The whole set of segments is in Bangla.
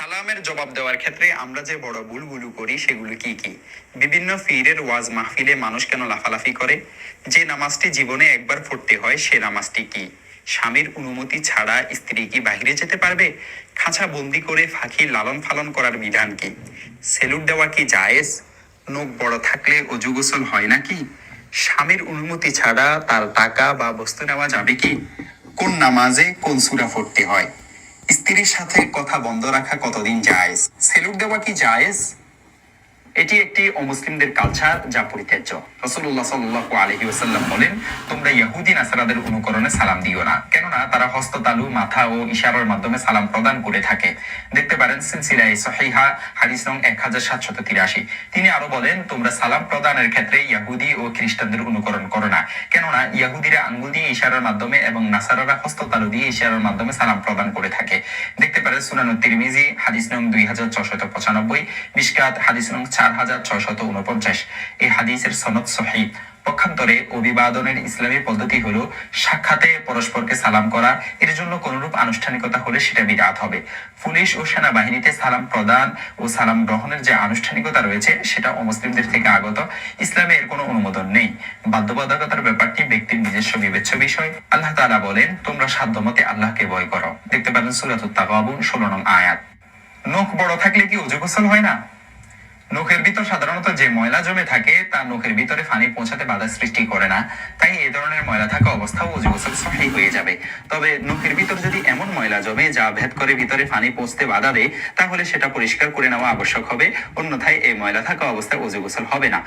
সালামের জবাব দেওয়ার ক্ষেত্রে আমরা যে বড় ভুলগুলো করি, সেগুলো কি কি? বিভিন্ন ফিরের ওয়াজ মাহফিলে মানুষ কেন লাফালাফি করে? যে নামাজটি জীবনে একবার পড়তে হয়, সে নামাজটি কি? স্বামীর অনুমতি ছাড়া স্ত্রী কি বাইরে যেতে পারবে? খাঁচা বন্দি করে ফাঁকি লালন ফালন করার বিধান কি? সেলুট দেওয়া কি জায়েজ? নখ বড় থাকলে অজু গোসল হয় নাকি? স্বামীর অনুমতি ছাড়া তার টাকা বা বস্তু নেওয়া যাবে কি? কোন নামাজে কোন সুরা পড়তে হয়? স্ত্রীর সাথে কথা বন্ধ রাখা কতদিন জায়েজ? সেলুট দেওয়া কি জায়েজ? এটি একটি অমুসলিমদের কালচার যা পরিত্যাজ্য। রসুল্লাহ সাল্লাল্লাহু আলহি ওসাল্লাম বলেন, তোমরা ইয়াহুদি নাসারাদের অনুকরণে সালাম দিও না। কেননা তারা হস্ততালু, মাথা ও ইশারার মাধ্যমে সালাম প্রদান করে থাকে। দেখতে পারেন সিলসিলায় সহিহা, হাদিস নং এক হাজার সাতশত তিরাশি। তিনি আরও বলেন, তোমরা সালাম প্রদানের ক্ষেত্রে ইয়াহুদি ও খ্রিস্টানদের অনুকরণ করো না। কেননা ইয়াহুদিরা আঙ্গুল দিয়ে ইশারার মাধ্যমে এবং নাসারারা হস্ততালু দিয়ে ইশারার মাধ্যমে সালাম প্রদান করে থাকে। দেখতে পারেন সুনানু তিরমিজি হাদিস নং দুই হাজার ছশত পঁচানব্বই। মিশকাত, হাদিস নং চার হাজার ছয়শত উনপঞ্চাশ এই হাদিসের সনদ সহি পক্ষান্তরে অভিবাদনের ইসলামী পদ্ধতি হলো সাক্ষাতে পরস্পরকে সালাম করা। এর জন্য কোনরূপ আনুষ্ঠানিকতা হলে সেটা বিরাট হবে। পুলিশ ও সেনাবাহিনীতে সালাম প্রদান ও সালাম গ্রহণের যে আনুষ্ঠানিকতা রয়েছে, সেটা অমুসলিমদের থেকে আগত। ইসলামে এর কোনো অনুমোদন নেই। বাধ্যবাধকতার ব্যাপারটি ব্যক্তির নিজস্ব বিবেচ্য বিষয়। আল্লাহ তাআলা বলেন, তোমরা সাধ্যমতে আল্লাহকে ভয় করো। দেখতে পাবেন সুরাতুত তাগাবুন, ষোলো নং আয়াত। নখ বড় থাকলে কি অজু হয় না? নখের ভিতর সাধারণত যে ময়লা জমে থাকে, তা নখের ভিতরে ফানি পৌঁছাতে বাধা সৃষ্টি করে না। তাই এ ধরনের ময়লা থাকা অবস্থাও অজু গোসল সহি হয়ে যাবে। তবে নখের ভিতর যদি এমন ময়লা জমে, যা ভেদ করে ভিতরে ফানি পৌঁছতে বাধা দেয়, তাহলে সেটা পরিষ্কার করে নেওয়া আবশ্যক হবে। অন্যথায় এই ময়লা থাকা অবস্থায় অজু গোসল হবে না।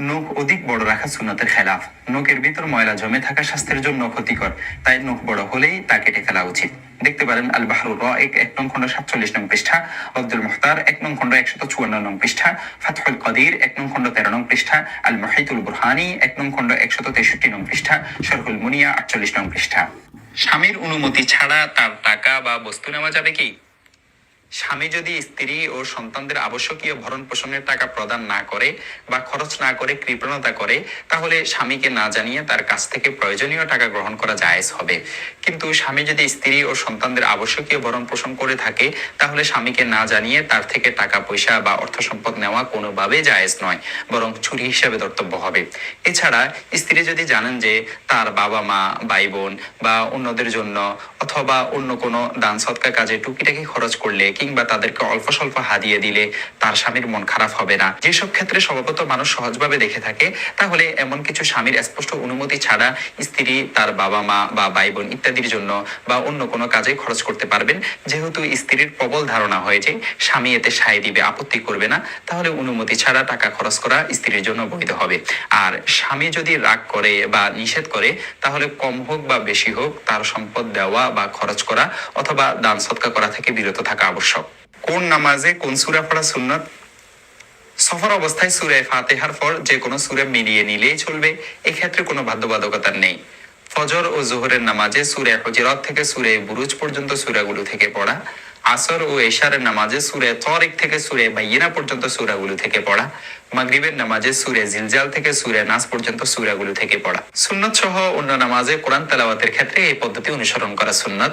নখ অধিক বড় রাখা সুন্নতের খেলাফ। নখের ভিতর ময়লা জমে থাকা স্বাস্থ্যের জন্য ক্ষতিকর, তাই নখ বড় হলেই তা কেটে ফেলা উচিত। দেখতে পারেন আল বাহরুর এক এক নং খন্ড সাতচল্লিশ নং পৃষ্ঠা, আব্দুল মুখতার এক নং খন্ড একশত চুয়ান্ন নং পৃষ্ঠা, ফাতহুল কদির এক নং খন্ড তেরো নং পৃষ্ঠা আল মাহিতুল বুরহানি এক নং খন্ড একশত তেষট্টি নং পৃষ্ঠা, শরহুল মুনিয়া আটচল্লিশ নং পৃষ্ঠা। স্বামীর অনুমতি ছাড়া তার টাকা বা বস্তু নেওয়া যাবে কি? স্বামী যদি স্ত্রী ও সন্তানদের আবশ্যকীয় ভরণ পোষণের টাকা প্রদান না করে বা খরচ না করে, কৃপণতা করে, তাহলে স্বামীকে না জানিয়ে তার কাছ থেকে প্রয়োজনীয় টাকা গ্রহণ করা জায়েজ হবে। কিন্তু স্বামী যদি স্ত্রী ও সন্তানদের আবশ্যকীয় ভরণ পোষণ করে থাকে, তাহলে স্বামীকে না জানিয়ে তার থেকে টাকা, পয়সা বা অর্থ সম্পদ নেওয়া কোনোভাবে জায়েজ নয়, বরং চুরি হিসেবে ধর্তব্য হবে। এছাড়া স্ত্রী যদি জানেন যে তার বাবা মা, ভাই বোন বা অন্যদের জন্য অথবা অন্য কোনো দান সৎকার কাজে টুকিটাকি খরচ করলে কিংবা তাদেরকে অল্প স্বল্প হাদিয়ে দিলে তার স্বামীর মন খারাপ হবে না। যেসব ক্ষেত্রে স্বভাবত মানুষ সহজভাবে দেখে থাকে, তাহলে এমন কিছু স্বামীর স্পষ্ট অনুমতি ছাড়া স্ত্রী তার বাবা মা বা ভাই বোন ইত্যাদির জন্য বা অন্য কোনো কাজে খরচ করতে পারবেন। যেহেতু স্ত্রীর প্রবল ধারণা হয় যে স্বামী এতে সায় দিবে, আপত্তি করবে না, তাহলে অনুমতি ছাড়া টাকা খরচ করা স্ত্রীর জন্য বৈধ হবে। আর স্বামী যদি রাগ করে বা নিষেধ করে, তাহলে কম হোক বা বেশি হোক তার সম্পদ দেওয়া বা খরচ করা অথবা দান সৎকা করা থেকে বিরত থাকা আবশ্যক। কোন নামাজে কোন সুরা পড়া সুন্নত সফর অবস্থায় সুরে ফাতেহার পর যে কোনো সুরে মিলিয়ে নিলেই চলবে, এক্ষেত্রে কোনো বাধ্যবাধকতা নেই। ফজর ও জোহরের নামাজে সুরে হজিরত থেকে সুরে বুরুজ পর্যন্ত সুরাগুলো থেকে পড়া আসর ও এশারের নামাজে সুরে তরিক থেকে সুরে বাইয়িনা পর্যন্ত সুরাগুলো থেকে পড়া, মাগরিবের নামাজে সুরে জিলজাল থেকে সুরে নাস পর্যন্ত সুরাগুলো থেকে পড়া। সুন্নত সহ অন্য নামাজে কোরআন তেলাওয়াতের ক্ষেত্রে এই পদ্ধতি অনুসরণ করা সুন্নত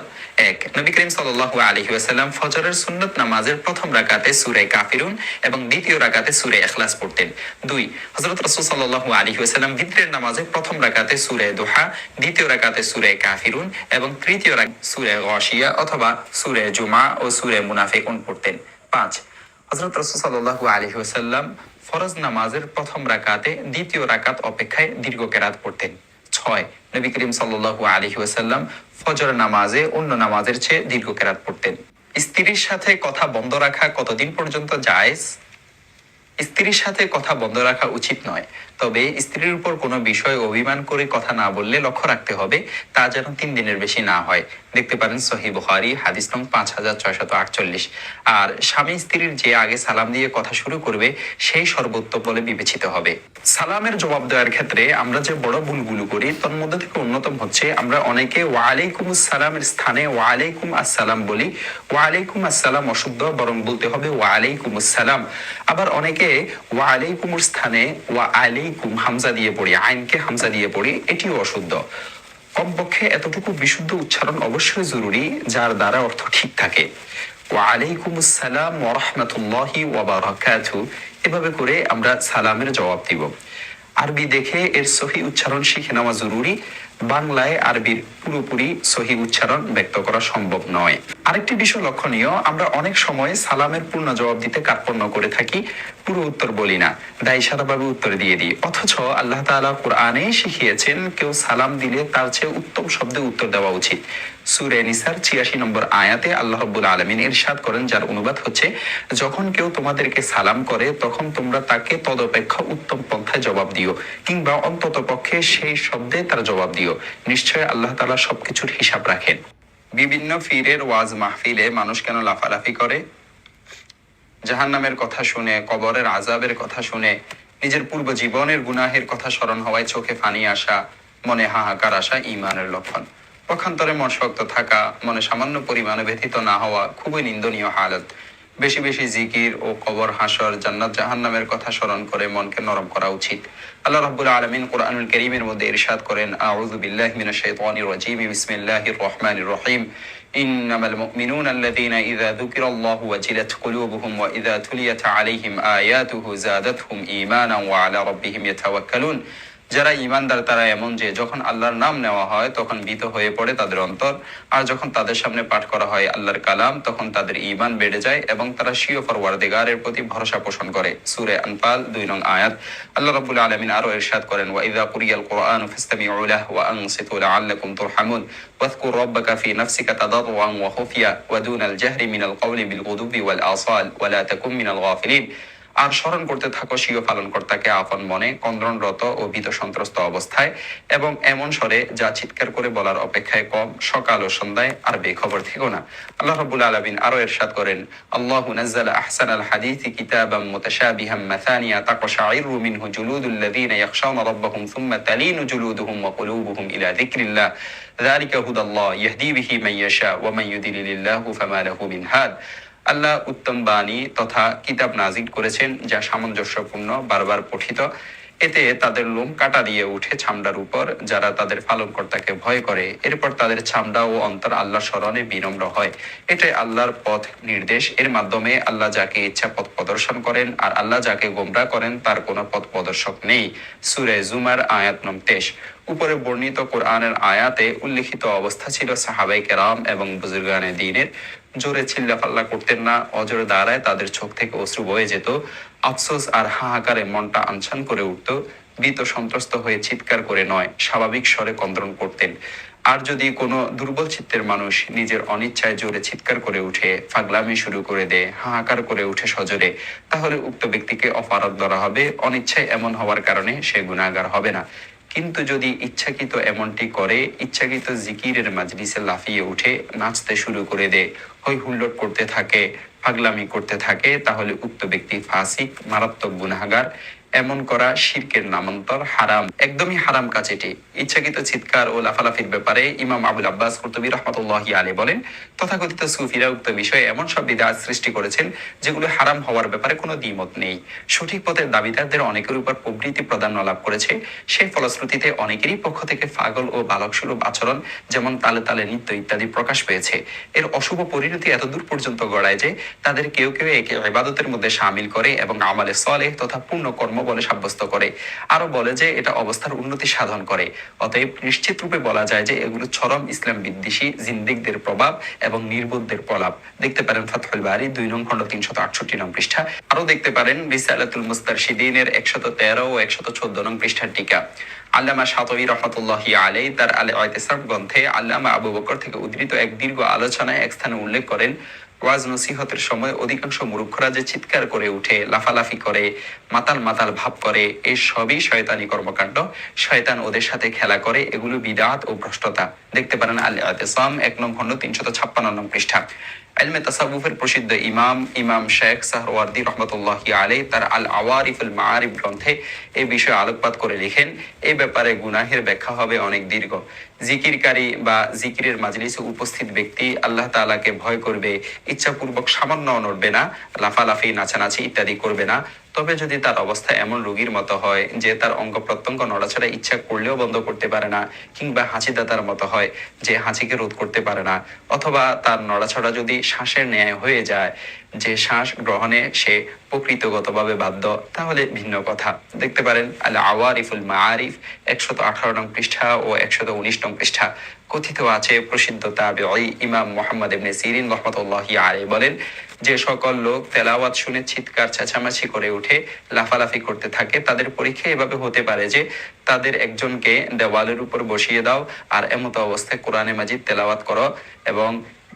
এক। নবী করিম সাল্লাল্লাহু আলাইহি ওয়াসাল্লাম ফজরের সুন্নত নামাজের প্রথম রাকাতে সুরে কাফিরুন এবং দ্বিতীয় রাকাতে সুরে ইখলাস পড়তেন। দুই, হযরত রাসূল সাল্লাল্লাহু আলাইহি ওয়াসাল্লাম ভিতরের নামাজে প্রথম রাকাতে সুরে দোহা, দ্বিতীয় রাকাতে সুরে কাফিরুন এবং তৃতীয় সুরে গাশিয়া অথবা সুরে জুমা ও সুরে মুনাফিকুন পড়তেন। পাঁচ, হযরত রাসূল আলাইহি ওয়াসাল্লাম ফরজ নামাজের প্রথম রাকাতে দ্বিতীয় রাকাত অপেক্ষায় দীর্ঘ কেরাত পড়তেন। ছয়, নবী করিম সাল্লাল্লাহু আলাইহি ওয়াসাল্লাম ফজর নামাজে অন্য নামাজের চেয়ে দীর্ঘ কেরাত পড়তেন। স্ত্রীর সাথে কথা বন্ধ রাখা কতদিন পর্যন্ত জায়েজ? স্ত্রীর সাথে কথা বন্ধ রাখা উচিত নয়। তবে স্ত্রীর উপর কোনো বিষয় অভিমান করে কথা না বললে লক্ষ্য রাখতে হবে, তা যেন তিন দিনের বেশি না হয়। দেখতে পারেন সহি বুখারি, হাদিস নং পাঁচ হাজার ছয়শত আটচল্লিশ। আর স্বামী স্ত্রীর যে আগে সালাম দিয়ে কথা শুরু করবে, সেই সর্বোত্তম বলে বিবেচিত হবে। সালামের জবাব দেওয়ার ক্ষেত্রে আমরা যে বড় ভুলগুলো করি, তার মধ্যে থেকে অন্যতম হচ্ছে, আমরা অনেকে ওয়ালাইকুম আসসালামের স্থানে ওয়ালাইকুম আসসালাম বলি। ওয়ালাইকুম আসসালাম অশুদ্ধ, বরং বলতে হবে ওয়ালাইকুম আসসালাম। আবার অনেকে ওয়ালাইকুমের স্থানে ওয়া আলাইকুম হামজা দিয়ে পড়ি, আইনকে হামজা দিয়ে পড়ি, এটিও অশুদ্ধ। কমপক্ষে এতটুকু বিশুদ্ধ উচ্চারণ অবশ্যই জরুরি, যার দ্বারা অর্থ ঠিক থাকে। ওয়ালাইকুম আসসালাম ওরহমতুল্লাহি ওয়াবারাকাতু। এভাবে করে আমরা সালামের জবাব দিব। আরবি দেখে এর সহি উচ্চারণ শিখে নেওয়া জরুরি। বাংলায় আরবির পুরোপুরি সহি উচ্চারণ ব্যক্ত করা সম্ভব নয়। আরেকটি বিষয় লক্ষণীয়, আমরা অনেক সময় সালামের পূর্ণ জবাব দিতে কার্পণ্য করে থাকি, পুরো উত্তর বলি না। দায়ী সারাভাবে উত্তর দিয়ে দিই। অথচ আল্লাহ তাআলা কোরআনে শিখিয়েছেন, কেউ সালাম দিলে তার চেয়ে উত্তম শব্দে উত্তর দেওয়া উচিত। সুরে নিসার ছিয়াশি নম্বর আয়াতে আলমিন ইরশাদ করেন, যার অনুবাদ হচ্ছে, যখন কেউ তোমাদেরকে সালাম করে, তখন তোমরা তাকে তদপেক্ষা উত্তম পন্থায় জবাব দিও, কিংবা অন্তত পক্ষে সেই শব্দে তার জবাব দিও। নিশ্চয় আল্লাহ তাআলা সবকিছুর হিসাব রাখেন। বিভিন্ন ফিরের ওয়াজ মাহফিলে মানুষ কেন লাফালাফি করে? জাহান্নামের কথা শুনে, কবরের আজাবের কথা শুনে, নিজের পূর্ব জীবনের গুনাহের কথা স্মরণ হওয়ায় চোখে ফানি আসা, মনে হাহাকার আসা ইমানের লক্ষণ। পক্ষান্তরে মন শক্ত থাকা, মনে সামান্য পরিমাণে ব্যথিত না হওয়া খুবই নিন্দনীয় হালত। বেশি বেশি জিকির ও কবর, হাসর, জান্নাত, জাহান্নামের কথা স্মরণ করে মনকে নরম করা উচিত। আল্লাহ রাব্বুল আলামিন কোরআনুল কারীমের মধ্যে ইরশাদ করেন, আউযু বিল্লাহি মিনাশ শাইতানির রাজীম, বিসমিল্লাহির রহমানির রহিম। ইন্নামাল মুমিনুনা আল্লাযীনা ইযা যুকিরাল্লাহু ওয়াজিলাত কুলুবুহুম ওয়া ইযা তুলিয়াত আলাইহিম আয়াতুহু যাদাতহুম ঈমানান ওয়া আলা রাব্বিহিম ইয়াতাওয়াক্কালুন। যারা ইমানদার তারা এমন যে যখন আল্লাহর নাম নেওয়া হয় তখন ভীত হয়ে পড়ে তাদের অন্তর আর যখন তাদের সামনে পাঠ করা হয় আল্লাহর কালাম তখন তাদের ইমান বেড়ে যায় এবং তারা শিও ফরওয়ার্দিগারের প্রতি ভরসা পোষণ করে সুরে আনফাল দুই নং আয়াত আল্লাহ রাব্বুল আলামিন আরো ইরশাদ করেন ওয়া ইযা কুরিয়াল কুরআন ফাসতামিউ লাহু ওয়া আনসিতু লাআল্লাকুম তুরহামুন واذكر ربك في نفسك تضرعا وخفيا ودون الجهر من القول بالغدو والآصال ولا تكن من الغافلين আর স্মরণ করতে থাকো স্বীয় পালনকর্তাকে আপন মনে, কন্দনরত ও ভীত সন্ত্রস্ত অবস্থায় এবং এমন স্বরে যা চিৎকার করে বলার অপেক্ষায় কম, সকাল ও সন্ধ্যায় আর বেখবর থেকো না। আল্লাহ রবুল আলমিন আরও এরশাদ করেন, আল্লাহ নাজ্জাল আহসান আল হাদিস কিতাবাম মুতাশাবিহাম মাসানিয়া তাকশাইরু মিনহু জুলুদুল্লাযীনা ইয়াখশাউনা রাব্বাহুম সুম্মা তালিনু জুলুদুহুম ওয়া কুলুবুহুম ইলা যিকরিল্লাহ। যালিকা হুদাল্লাহ, ইয়াহদি বিহি মান ইয়াশা ওয়া মান ইউদিলিলিল্লাহু ফামা লাহু মিন হাদ। আল্লাহ উত্তম বাণী তথা কিতাব নাজিল করেছেন, যা সামঞ্জস্যপূর্ণ, বারবার পঠিত। এতে তাদের লোম কাটা দিয়ে উঠে ছামড়ার উপর, যারা তাদের পালনকর্তাকে ভয় করে, এরপর তাদের ছামড়া ও অন্তর আল্লাহ স্মরণে বিনম্র হয়। এটাই আল্লাহর পথ নির্দেশ। এর মাধ্যমে আল্লাহ যাকে ইচ্ছা পথ প্রদর্শন করেন, আর আল্লাহ যাকে গোমরা করেন, তার কোনো পথ প্রদর্শক নেই। সুরে জুমার আয়াত নং তেইশ উপরে বর্ণিত কোরআনের আয়াতে উল্লিখিত অবস্থা ছিল সাহাবাই কেরাম এবং বুজুর্গানে দিনের। জোরে চিল্লাফাল্লা করতেন না, অজরে দাঁড়ায় তাদের চোখ থেকে অশ্রু বয়ে যেত। আফসোস আর হাহাকারে মনটা আনছান করে উঠত। ভীত সন্ত্রস্ত হয়ে চিৎকার করে নয়, স্বাভাবিক স্বরে কন্দ্রণ করতেন। আর যদি কোনো দুর্বল চিত্তের মানুষ নিজের অনিচ্ছায় জোরে চিৎকার করে উঠে, ফাগলামি শুরু করে দেয়, হাহাকার করে উঠে সজোরে, তাহলে উক্ত ব্যক্তিকে অপরাধ ধরা হবে। অনিচ্ছায় এমন হওয়ার কারণে সে গুণাগার হবে না। কিন্তু যদি ইচ্ছাকৃত এমনটি করে, ইচ্ছাকৃত জিকিরের মাজলিসে লাফিয়ে উঠে নাচতে শুরু করে দেয় হই হুল্লোড় করতে থাকে, পাগলামি করতে থাকে, তাহলে উক্ত ব্যক্তি ফাসিক, মারাত্মক গুনাহাগার। এমন করা শিরকের নামান্তর হারাম। একদমই হারাম কাজ এটি। ইচ্ছাকৃত চিৎকার ও লাফালাফির ব্যাপারে ইমাম আবুল আব্বাস কর্তবী রহমতুল্লাহ আলী বলেন, তথাকথিত সুফিরা উক্ত বিষয়ে এমন সব বিদাত সৃষ্টি করেছেন যেগুলো হারাম হওয়ার ব্যাপারে কোনো দ্বিমত নেই। সঠিক পথের দাবিদারদের অনেকের উপর প্রবৃত্তি প্রাধান্য লাভ করেছে। সেই ফলশ্রুতিতে অনেকেরই পক্ষ থেকে পাগল ও বালক সুলভ আচরণ, যেমন তালে তালে নৃত্য ইত্যাদি প্রকাশ পেয়েছে। এর অশুভ পরিণতি এত দূর পর্যন্ত গড়ায় যে তাদের কেউ কেউ একে ইবাদতের মধ্যে সামিল করে এবং আমালে সলে তথা পূর্ণ কর্ম বলে সাব্যস্ত করে। আরও বলে যে, এটা অবস্থার উন্নতি সাধন করে। অতএব নিশ্চিত রূপে বলা যায় যে, এগুলো চরম ইসলাম বিদ্বেষী জিন্দিকদের প্রভাব এবং নির্বোধদের প্রলাপ। দেখতে পারেন ফাতহুল বাড়ি দুই নং খণ্ড তিনশত আটষট্টি নং পৃষ্ঠা। আরও দেখতে পারেন রিসালাতুল মুস্তারশিদিনের একশত তেরো ও একশত চোদ্দ নং পৃষ্ঠার টিকা। আল্লামা সাতবী রহমতুল্লাহি আলাই তার আলে আয়তেসাম গ্রন্থে আল্লামা আবু বকর থেকে উদ্ধৃত এক দীর্ঘ আলোচনায় এক স্থানে উল্লেখ করেন ওয়াজ নসিহতের সময় অধিকাংশ মুরুক্ষরা যে চিৎকার করে উঠে, লাফালাফি করে, মাতাল মাতাল ভাব করে এই সবই শয়তানি কর্মকাণ্ড। শয়তান ওদের সাথে খেলা করে, এগুলো বিদাত ও ভ্রষ্টতা। দেখতে পারেন আল আতেসাম এক নং খণ্ড তিনশত ছাপ্পান্ন নং পৃষ্ঠা। তাসাবুফের প্রসিদ্ধ ইমাম ইমাম শেখ সাহরওয়ার্দি রহমতুল্লাহ আলে তার আল আওয়ারিফুল মারিফ গ্রন্থে বিষয়ে আলোকপাত করে লিখেন। এই ব্যাপারে গুনাহের ব্যাখ্যা হবে অনেক দীর্ঘ। জিকিরকারী বা জিকিরের মাজলিসে উপস্থিত ব্যক্তি আল্লাহ তালাকে ভয় করবে, ইচ্ছাপূর্বক সামান্য নড়বে না, লাফালাফি, নাচানাচি ইত্যাদি করবে না। তবে যদি তার অবস্থা এমন রোগীর মতো হয় যে তার অঙ্গ প্রত্যঙ্গ নড়াচড়া ইচ্ছা করলেও বন্ধ করতে পারে না, কিংবা হাঁচিদাতার মতো হয় যে হাঁচিকে রোধ করতে পারে না, অথবা তার নড়াচড়া যদি শ্বাসের ন্যায় হয়ে যায়, যে শ্বাস গ্রহণে সে প্রকৃতগতভাবে বাধ্য, তাহলে ভিন্ন কথা। দেখতে পারেন আল আওয়ারিফুল মাআরিফ, একশত আঠারো নং পৃষ্ঠা ও একশত উনিশ নং পৃষ্ঠা। কথিত আছে, প্রসিদ্ধ তাবে ইমাম মোহাম্মদ ইবনে সিরিন রহমতুল্লাহি আলাইহি বলেন যে সকল লোক তেলাওয়াত শুনে চিৎকার, চেঁচামেচি করে উঠে লাফালাফি করতে থাকে, তাদের পরীক্ষা এভাবে হতে পারে যে তাদের একজনকে দেওয়ালের উপর বসিয়ে দাও আর এমতো অবস্থায় কোরআনে মাজিদ তেলাওয়াত করো এবং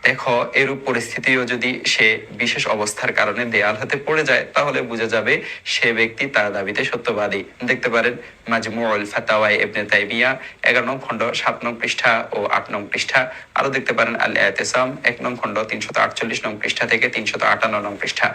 দেখো এরূপ পরিস্থিতিও যদি সে বিশেষ অবস্থার কারণে দেয়াল হাতে পড়ে যায়, তাহলে বোঝা যাবে সে ব্যক্তি তার দাবিতে সত্যবাদী। দেখতে পারেন মাজমুউল ফাতাওয়াই ইবনে তাইমিয়া, এগারো নং খণ্ড, সাত নং পৃষ্ঠা ও আট নং পৃষ্ঠা। আরও দেখতে পারেন আল এতেসাম এক নং খণ্ড, তিনশত আটচল্লিশ নং পৃষ্ঠা থেকে তিনশত আটান্ন নং পৃষ্ঠা।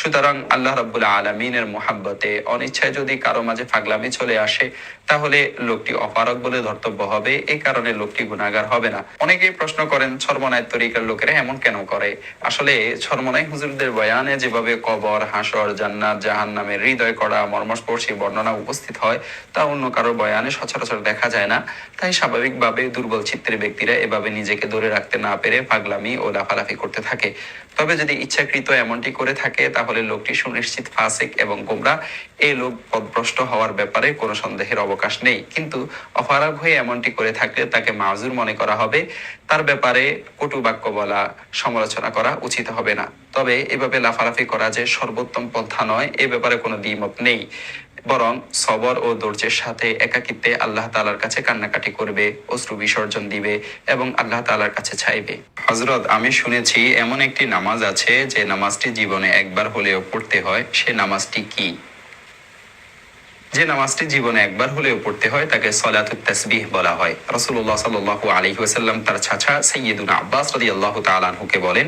সুতরাং আল্লাহ রাব্বুল আলমিনের মোহাব্বতে অনিচ্ছায় যদি কারও মাঝে ফাগলামি চলে আসে, তাহলে লোকটি অপারক বলে ধর্তব্য হবে এই কারণে লোকটি গুণাগার হবে না। অনেকেই প্রশ্ন করেন, ছর্মনায় তরিকার লোকেরা এমন কেন করে? আসলে ছর্মনাই হুজুরদের বয়ানে যেভাবে কবর, হাসর, জান্নাত জাহান নামের হৃদয় করা, মর্মস্পর্শী বর্ণনা উপস্থিত হয় তা অন্য কারও বয়ানে সচরাচর দেখা যায় না। তাই স্বাভাবিকভাবে দুর্বল চিত্রের ব্যক্তিরা এভাবে নিজেকে ধরে রাখতে না পেরে পাগলামি ও লাফালাফি করতে থাকে। তবে যদি ইচ্ছাকৃত এমনটি করে থাকে, তাহলে লোকটি সুনিশ্চিত, ফাসিক এবং গোমরা এই লোক পদভ্রষ্ট হওয়ার ব্যাপারে কোনো সন্দেহের অবকাশ নেই। কিন্তু অপারগ হয়ে এমনটি করে থাকলে তাকে মাজুর মনে করা হবে। তার ব্যাপারে কটু বাক্য বলা, সমালোচনা করা উচিত হবে না। তবে এভাবে লাফালাফি করা যে সর্বোত্তম পন্থা নয়, এ ব্যাপারে কোনো দ্বিমত নেই। বরং সবর ও ধৈর্যের সাথে একাকিত্বে আল্লাহ তালার কাছে কান্নাকাটি করবে, অশ্রু বিসর্জন দিবে এবং আল্লাহ তালার কাছে চাইবে। হজরত আমি শুনেছি এমন একটি নামাজ আছে যে নামাজটি জীবনে একবার হলেও পড়তে হয়, সে নামাজটি কি? যে নামাজটি জীবনে একবার হলেও পড়তে হয়, তাকে সলাতুত তাসবিহ বলা হয়। রাসূলুল্লাহ সাল্লাল্লাহু আলাইহি ওয়াসাল্লাম তার চাচা সাইয়্যিদুনা আব্বাস রাদিয়াল্লাহু তাআলা আনহুকে বলেন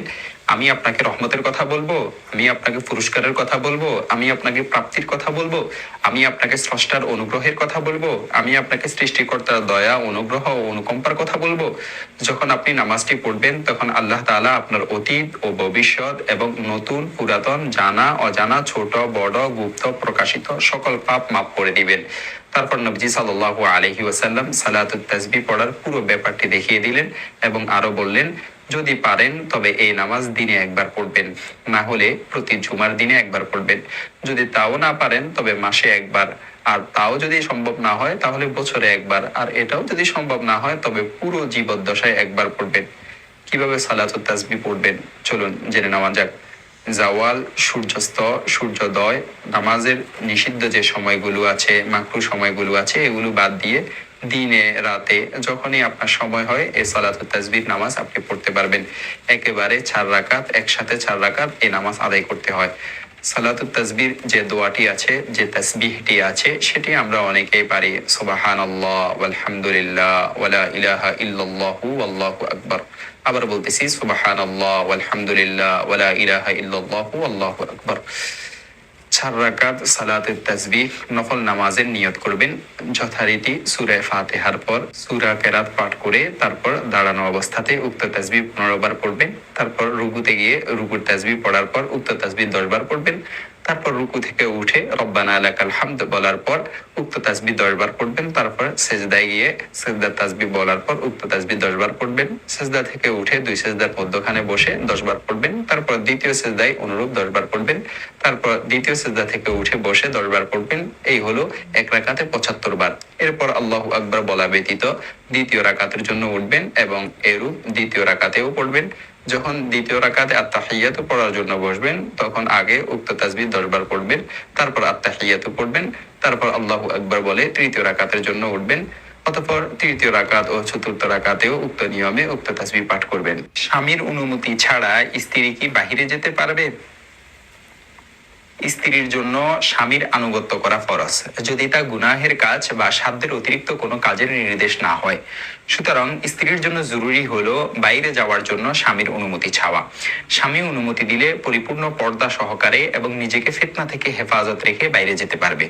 আমি আপনাকে রহমতের কথা বলব, আমি আপনাকে পুরস্কারের কথা বলব, আমি আপনাকে প্রাপ্তির কথা বলব, আমি আপনাকে স্রষ্টার অনুগ্রহের কথা বলব, আমি আপনাকে সৃষ্টিকর্তার দয়া, অনুগ্রহ ও অনুকম্পার কথা বলব। যখন আপনি নামাজটি পড়বেন, তখন আল্লাহ তাআলা আপনার অতীত ও ভবিষ্যৎ এবং নতুন, পুরাতন, জানা, অজানা, ছোট, বড়, গুপ্ত, প্রকাশিত সকল পাপ মাপ করে দিবেন। তারপর নবজি সাল্লাল্লাহু আলাইহি ওয়াসাল্লাম সালাতুত তাসবিহ পড়ার পুরো ব্যাপারটি দেখিয়ে দিলেন এবং আরও বললেন যদি পারেন, তবে এই নামাজ দিনে একবার পড়বেন। না হলে প্রতি জুমার দিনে একবার পড়বেন। যদি তাও না পারেন, তবে মাসে একবার। আর তাও যদি সম্ভব না হয়, তাহলে বছরে একবার। আর এটাও যদি সম্ভব না হয়, তবে পুরো জীবদ্দশায় একবার পড়বেন। কীভাবে সালাতুত তাসবিহ পড়বেন? চলুন জেনে নেওয়া যাক। জাওয়াল, সূর্যাস্ত, সূর্যোদয়, নামাজের নিষিদ্ধ যে সময়গুলো আছে, মাকরু সময়গুলো আছে, এগুলো বাদ দিয়ে দিনে, রাতে যখনই আপনার সময় হয়, এই সালাতুত তাসবিহ নামাজ আপনি পড়তে পারবেন। একেবারে চার রাকাত, একসাথে চার রাকাত এই নামাজ আদায় করতে হয়। তাসবির যে দোয়াটি আছে, যে তাসবিহটি আছে, সেটি আমরা অনেকেই পারি, সুবহানাল্লাহ, ওয়ালহামদুলিল্লাহ, ওয়ালা ইলাহা ইল্লাল্লাহু, ওয়াল্লাহু আকবার। আবার বলতেছি, সুবহানাল্লাহ, ওয়ালহামদুলিল্লাহ, ওয়ালা ইলাহা ইল্লাল্লাহু আল্লাহু আকবার। চার রাকাত সালাতের তাজবিহ, নফল নামাজের নিয়ত করবেন। যথারীতি সুরায় ফাতেহার পর সুরা কেরাত পাঠ করে তারপর দাঁড়ানো অবস্থাতে উক্ত তাজবি পনেরো বার পড়বেন। তারপর রুগুতে গিয়ে রুকুর তাজবি পড়ার পর উক্ত তাসবিহ দশবার পড়বেন। তারপর রুকু থেকে উঠে রব্বানা আলাকাল হামদ বলার পর উক্ত তাসবিহ দশবার পড়বেন, তারপর সেজদায় গিয়ে সেজদার তাসবিহ বলার পর উক্ত তাসবিহ দশবার পড়বেন, সেজদা থেকে উঠে দুই সেজদার মধ্যখানে বসে দশবার পড়বেন, তারপর দ্বিতীয় সেজদায় অনুরূপ দশবার পড়বেন, তারপর দ্বিতীয় সেজদা থেকে উঠে বসে দশবার পড়বেন, এই হলো এক রাকাতে পঁচাত্তর বার। এরপর আল্লাহ আকবার বলা ব্যতীত দ্বিতীয় রাকাতের জন্য উঠবেন এবং এরূপ দ্বিতীয় রাকাতেও পড়বেন। যখন দ্বিতীয় রাকাতে আত্মাহিয়াত পড়ার জন্য বসবেন, তখন আগে উক্ত তাসবিহ দশবার পড়বেন, তারপর আত্মাহিয়াত পড়বেন, তারপর আল্লাহ আকবার বলে তৃতীয় রাকাতের জন্য উঠবেন, অতঃপর তৃতীয় রাকাত ও চতুর্থ রাকাতেও উক্ত নিয়মে উক্ত তাসবিহ পাঠ করবেন। স্বামীর অনুমতি ছাড়া স্ত্রী কি বাহিরে যেতে পারবে? স্ত্রীর জন্য স্বামীর আনুগত্য করা ফরজ। যদি তা গুনাহের কাজ বা সাধ্যের অতিরিক্ত কোনো কাজের নির্দেশ না হয়। সুতরাং স্ত্রীর জন্য জরুরি হলো বাইরে যাওয়ার জন্য স্বামীর অনুমতি চাওয়া স্বামী অনুমতি দিলে পরিপূর্ণ পর্দা সহকারে এবং নিজেকে ফিতনা থেকে হেফাজত রেখে বাইরে যেতে পারবে।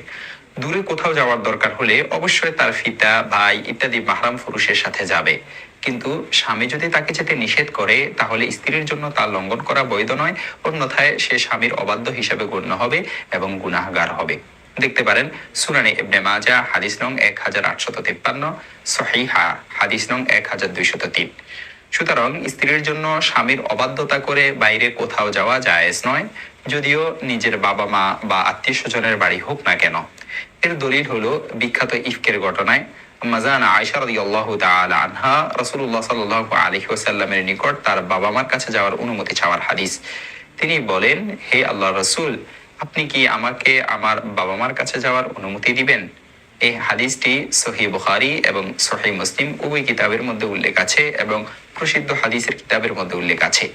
দূরে কোথাও যাওয়ার দরকার হলে অবশ্যই তার ফিতা ভাই ইত্যাদি মাহরাম পুরুষের সাথে যাবে। কিন্তু স্বামী যদি তাকে যেতে নিষেধ করে, তাহলে স্ত্রীর জন্য তার লঙ্ঘন করা বৈধ নয়, অন্যথায় সে স্বামীর অবাধ্য হিসেবে গণ্য হবে এবং গুনাহগার হবে। দেখতে পারেন সুনানি ইবনে মাজা হাদিস নং এক হাজার আটশত তিপ্পান্ন, সহিহা, হাদিস নং এক হাজার দুইশত তিন। সুতরাং স্ত্রীর জন্য স্বামীর অবাধ্যতা করে বাইরে কোথাও যাওয়া জায়েজ নয়, যদিও নিজের বাবা মা বা আত্মীয় স্বজনের বাড়ি হোক না কেন। এর দলিল হলো বিখ্যাত ইফকের ঘটনায় নিকট তার বাবা মার কাছে যাওয়ার অনুমতি চাওয়ার হাদিস। তিনি বলেন, হে আল্লাহ রসুল, আপনি কি আমাকে আমার বাবা মার কাছে যাওয়ার অনুমতি দিবেন? এই হাদিসটি সহি বুখারি এবং সহি মুসলিম উভয় কিতাবের মধ্যে উল্লেখ আছে এবং প্রসিদ্ধ হাদিসের কিতাবের মধ্যে উল্লেখ আছে।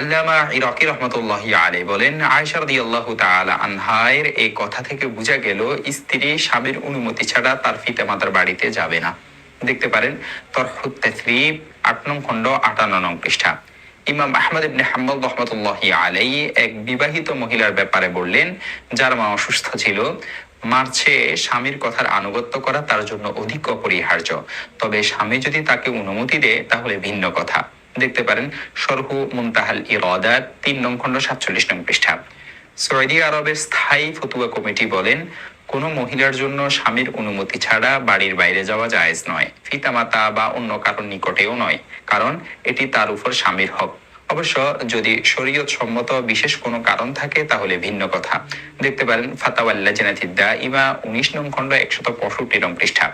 আল্লামা রহমতুল্লাহ আলী বলেন আয়সা রাদিয়াল্লাহু তাআলা আনহায়ের এই কথা থেকে বোঝা গেল, স্ত্রী স্বামীর অনুমতি ছাড়া তার পিতামাতার বাড়িতে যাবে না। দেখতে পারেন আট নং খণ্ড, আটান্ন নং পৃষ্ঠা। ইমাম আহমদ ইবনে রহমতুল্লাহ আলাই এক বিবাহিত মহিলার ব্যাপারে বললেন, যার মা অসুস্থ ছিল মার্চে স্বামীর কথার আনুগত্য করা তার জন্য অধিক অপরিহার্য। তবে স্বামী যদি তাকে অনুমতি দেয়, তাহলে ভিন্ন কথা। দেখতে পারেন, সরহু মুনতাহাল ইরাদা, তিন নং খণ্ড সাতচল্লিশ নং পৃষ্ঠা। সৌদি আরবের স্থায়ী ফতুয়া কমিটি বলেন, কোনো মহিলার জন্য স্বামীর অনুমতি ছাড়া বাড়ির বাইরে যাওয়া জায়েজ নয়, পিতামাতা বা অন্য কারোর নিকটেও নয়, কারণ এটি তার উপর স্বামীর হক। অবশ্য যদি শরীয়ত সম্মত বিশেষ কোনো কারণ থাকে, তাহলে ভিন্ন কথা। দেখতে পারেন ফাতাওয়াল্লা জেনাথিদ্দা ইমা উনিশ নং খণ্ড একশত পঁয়ষট্টি নং পৃষ্ঠা।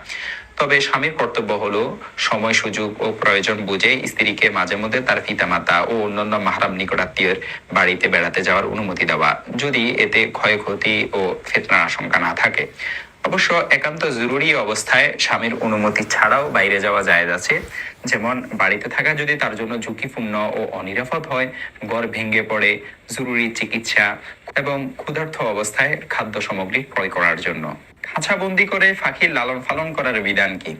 তবে স্বামীর কর্তব্য হলো সময়, সুযোগ ও প্রয়োজন বুঝে স্ত্রীকে মাঝে মধ্যে তার পিতামাতা ও অন্যান্য মাহরাম নিকটাত্মীয়ের বাড়িতে বেড়াতে যাওয়ার অনুমতি দেওয়া, যদি এতে ক্ষয়ক্ষতি ও ফেতনার আশঙ্কা না থাকে। অবশ্য একান্ত জরুরি অবস্থায় স্বামীর অনুমতি ছাড়াও বাইরে যাওয়া যায় আছে। যেমন, বাড়িতে থাকা যদি তার জন্য ঝুঁকিপূর্ণ ও অনিরাপদ হয় গড় ভেঙে পড়ে, জরুরি চিকিৎসা এবং ক্ষুধার্ত অবস্থায় খাদ্য সামগ্রী ক্রয় করার জন্য। খাঁচাবন্দি করে পাখির লালন পালন করার বিধান কি?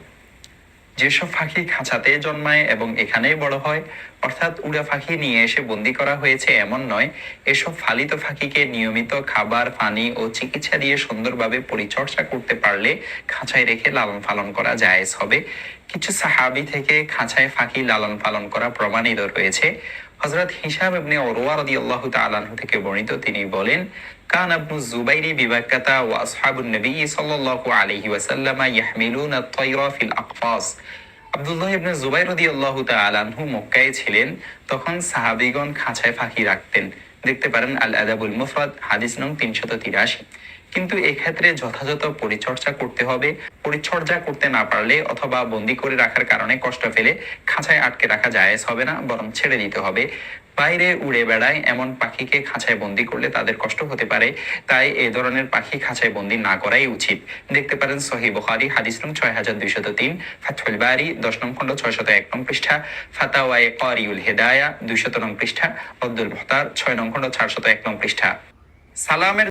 যেসব পাখি খাঁচাতে জন্মায় এবং এখানেই বড় হয়, অর্থাৎ উড়া পাখি নিয়ে এসে বন্দি করা হয়েছে এমন নয়, এসব ফালিত পাখিকে নিয়মিত খাবার, পানি ও চিকিৎসা দিয়ে সুন্দরভাবে পরিচর্যা করতে পারলে খাঁচায় রেখে লালন পালন করা জায়েজ হবে। কিছু সাহাবি থেকে খাঁচায় ফাঁকি লালন পালন করা প্রমাণিত রয়েছে। হজরত হিসাব ইবনে ওরওয়া রাদিয়াল্লাহু তাআলা আনহু থেকে বর্ণিত তিনি বলেন কান আবনু জুবাইরি বিবাক্কাতা ওয়া আসহাবুন নবী সাল্লাল্লাহু আলাইহি ওয়াসাল্লাম ইয়াহমিলুনা আত-তায়রা ফিল আকফাস আব্দুল্লাহ ইবনে জুবাইর রাদিয়াল্লাহু তাআলা আনহু মক্কায় ছিলেন। তখন সাহাবীগণ খাঁচায় ফাঁকি রাখতেন। দেখতে পারেন আল আদাবুল মুফরাদ, হাদিস নং তিনশত তিরাশি। কিন্তু এক্ষেত্রে যথাযথ পরিচর্যা করতে হবে। পরিচর্যা করতে না পারলে অথবা বন্দি করে রাখার কারণে কষ্ট ফেলে খাঁচায় আটকে রাখা জায়েজ হবে না, বরং ছেড়ে দিতে হবে। বাইরে উড়ে বেড়ায়, এমন পাখিকে খাঁচায় বন্দি করলে তাদের কষ্ট হতে পারে। তাই এ ধরনের পাখি খাঁচায় বন্দি না করাই উচিত। দেখতে পারেন সহি বুখারি, হাদিস নং ছয় হাজার দুইশত তিন ফাতফুল বারি, দশ নং খণ্ড ছয়শত এক নং পৃষ্ঠা, ফাতাওয়ায়ে করিউল হেদায়া, দুইশত নং পৃষ্ঠা, আব্দুল মুহতার ছয় নং খণ্ড চারশত এক নং পৃষ্ঠা। সালামের